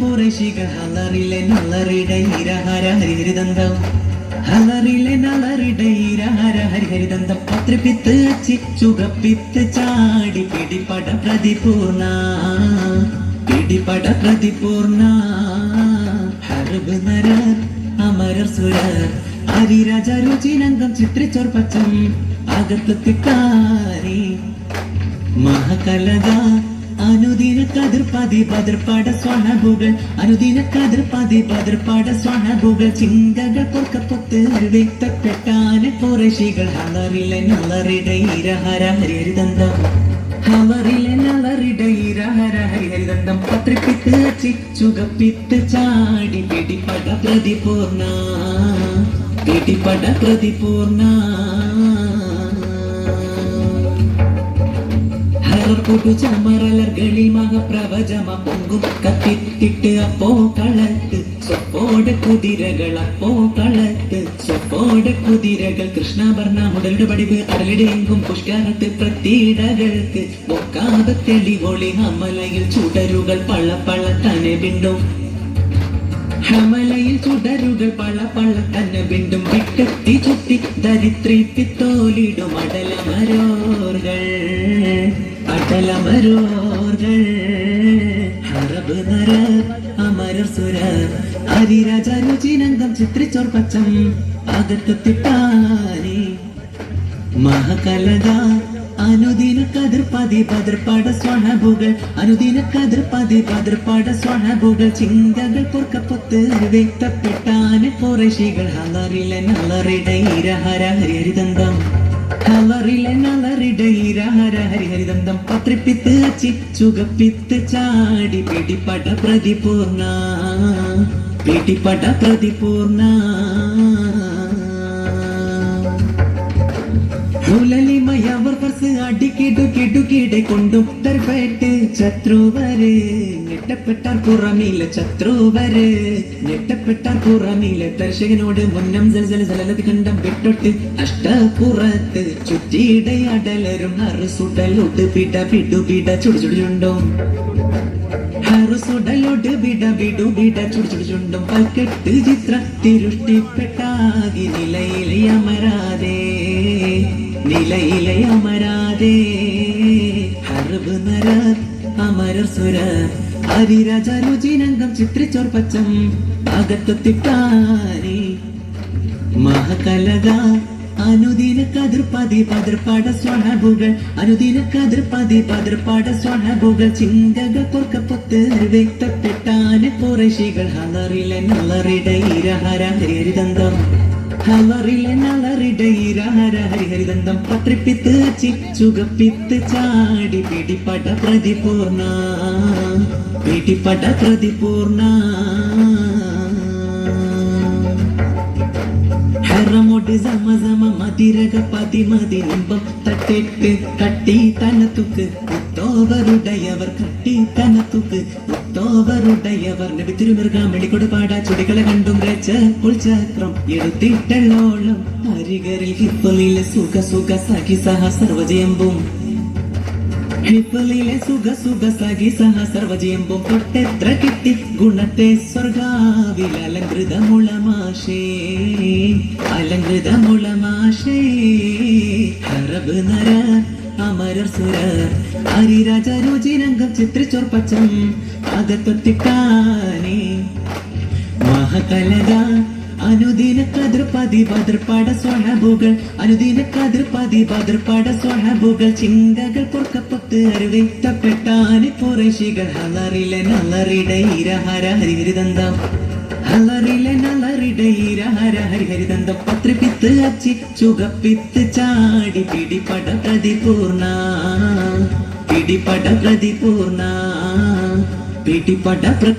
കുറശികൾ അലറിലെ നല്ലറിടെ ഇരഹര ഹരിഹരിദന്തം. അലറിലെ നല്ലറിടെ ഇരഹര ഹരിഹരിദന്തം. പത്രിപ്പിത്ത് അച്ചി ചുകപ്പിത്ത് ചാടി പിടിപട പ്രതിപൂർണ. പിടിപട പ്രതിപൂർണ. ഹർബ് നരർ അമരർ സുരർ അരിരാജ രുചിനംഗം ചിത്രിച്ചോർ പച്ചം അകത്തെത്തിക്കാരി മഹകലക അനുദിന കതിർപ്പതി പതിർപ്പാട സ്വാണഭുകൾ അനുദിന കതിർപ്പതി പതിർപ്പാട സ്വാണഭുകൾ ചിന്തകൾ പൊറുക്കപ്പൊത്ത് വ്യക്തപ്പെട്ടാന കുറശികൾ. ഹലറിലെ നല്ലറിട ഇരഹര ഹരിഹരിദന്തം ഹലറിലെ നല്ലറിട ഇരഹര ഹരിഹരിദന്തം പത്രിപ്പിത്ത് അച്ചി ചുകപ്പിത്ത് ചാടി പിടിപ്പട പ്രതിപൂർണ. പിടിപ്പട പ്രതിപൂർണ. ചമറലർകളിൽ മഹപ്രവചമ പൊങ്കും കത്തിത്തിട്ട് അപ്പോ കളത്ത് സ്വപ്പോടെ കുതിരകൾ അപ്പോ കളത്ത് സ്വപ്പോടെ കുതിരകൾ കൃഷ്ണഭരണ മുടലുടെ പടിവ് അടലിടെയെങ്കും പുഷ്കരത്ത് പ്രത്യേകൾക്ക് ഒക്കാതെ തെളിവൊളി അമലയിൽ ചുടരുകൾ പള്ള പള്ള തന്നെ ബിണ്ടും ഹമലയിൽ ചുടരുകൾ പള പള തന്നെ വീണ്ടും. വിട്ടെത്തി ചുറ്റി ദരിദ്രി തോലിടും അടലമരോർകൾ. അടലമരോർകൾ ഹറബ് നര അമരർ സുരർ അരിരാജ രുചിനംഗം ചിത്രിച്ചോർ പച്ചം അകത്തെത്തിട്ടാനേ മഹകലത അനുദിന കതിർപതി പതിർപ്പാട സ്വാണഭുകൾ അനുദിന കതിർപതി പതിർപ്പാട സ്വാണഭുകൾ ചിന്തകൾ പൊറുക്കപ്പൊത്ത് വ്യക്തപ്പെട്ടാന് കുറശികൾ ഹലറിലെ നല്ലറിട ഇരഹര ഹലറിലെ ഇരഹര ഹരിഹരിദന്തം പത്രിപ്പിത്ത് അച്ചി ചുകപ്പിത്ത് ചാടി പിടിപട പ്രതിപൂർണ പിടിപട പ്രതിപൂർണ ഹുലലിമയവർ പർസ് അടിക്കിടു കിടുകിടെ കൊണ്ടു ശത്രുവര് ഞെട്ടപ്പെട്ടാർ പുറമില്ല ശത്രുവര്. ഞെട്ടപ്പെട്ടാർ പുറമില്ല ദർശകനോട് മുന്നം ജലജല ജലലതി കണ്ടം വിട്ടൊട്ട് അഷ്ടപുറത്ത്. ചുറ്റിയുടെ അടലരും അറുസുടലോട്ട് പിട പിടു പിട ചുടു ചുടിയുണ്ടോ ഹറുസുടലോട് വിട വിടു വിട ചുടു ചുടു ചുണ്ടും. പൽക്കെട്ട് ചിത്ര തിരുഷ്ടിപ്പെട്ടാകി നിലയിലെ അമരാതെ. നിലയിലെ അമരാതെ. അറിവ് നര അമരർ സുര അരിരാജ രുചിനംഗം ചിത്രിച്ചോർ പച്ചം അകത്തെത്തിട്ടാനേ. മഹകലക അനുദിന കതിർപ്പതി പതിർപ്പാട സ്വണബുകൾ അനുദിന കതിർപ്പതി പതിർപ്പാട സ്വണബുകൾ ചിന്തക പൊറുക്കപ്പൊത്ത് വ്യക്തപ്പെട്ടാന കുറശികൾ ഹലറിലെ നല്ലറിട ഇരഹര ഹലറിലെ നളറിടെ ഇരഹര ഹരിഹരിദന്തം പത്രിപ്പിത്ത് ചിച്ചുകപ്പിത്ത് ചാടി പിടിപട പ്രതിപൂർണ പിടിപട പ്രതിപൂർണ ഹരമൊട്ട് സമ സമ മതിരക പതിമതി നിമ്പം തട്ടിട്ട് കട്ടി തനത്തുക്ക് മുത്തോവരുടയവർ കട്ടി തനത്തുക്ക് മുത്തോവരുടയവർ നബി തിരുമൃഗാമണിക്കൊട് പാടാ ചുടികളെ കണ്ടും രച്ച ഉൾചക്രം എടുത്തിട്ടല്ലോളം. അരികരിൽ ഹിപ്പലിലെ സുഖ സുഖ സഖി സഹ സർവജയമ്പും ഹിപ്പലിലെ സുഖ സുഖ സഖി സഹ സർവജയമ്പും തൊട്ടെത്ര കിട്ടി ഗുണത്തെ സ്വർഗാവിൽ അലങ്കൃതമുളമാശേ അലങ്കൃതമുളമാശേ ഹറബ് നര അമരർ സുരർ. ഹരിരാജ രുചിനംഗം ചിത്രിച്ചോർ പച്ചം അകത്തൊത്തിട്ടാനേ. മഹകലക അനുദിന കതിർപതി പതിർപ്പാട സ്വാണഭുകൾ അനുദിന കതിർപതി പതിർപ്പാട സ്വാണഭുകൾ ചിന്തകൾ പൊറുക്കപ്പെട്ട് അറിവിത്തപ്പെട്ടാന് കുറശികൾ. ഹലറിലെ നല്ലറിട ഇരഹര ഹരിഹരിദന്തം ഹലറിലെ നല്ലറിട ഇരഹര ഹരിഹരിദന്തം പത്രിപ്പിത്ത് അച്ചി ചുകപ്പിത്ത് ചാടി പിടിപട പ്രതിപൂർണ പിടിപട പ്രതിപൂർണ പിടിപട പ്ര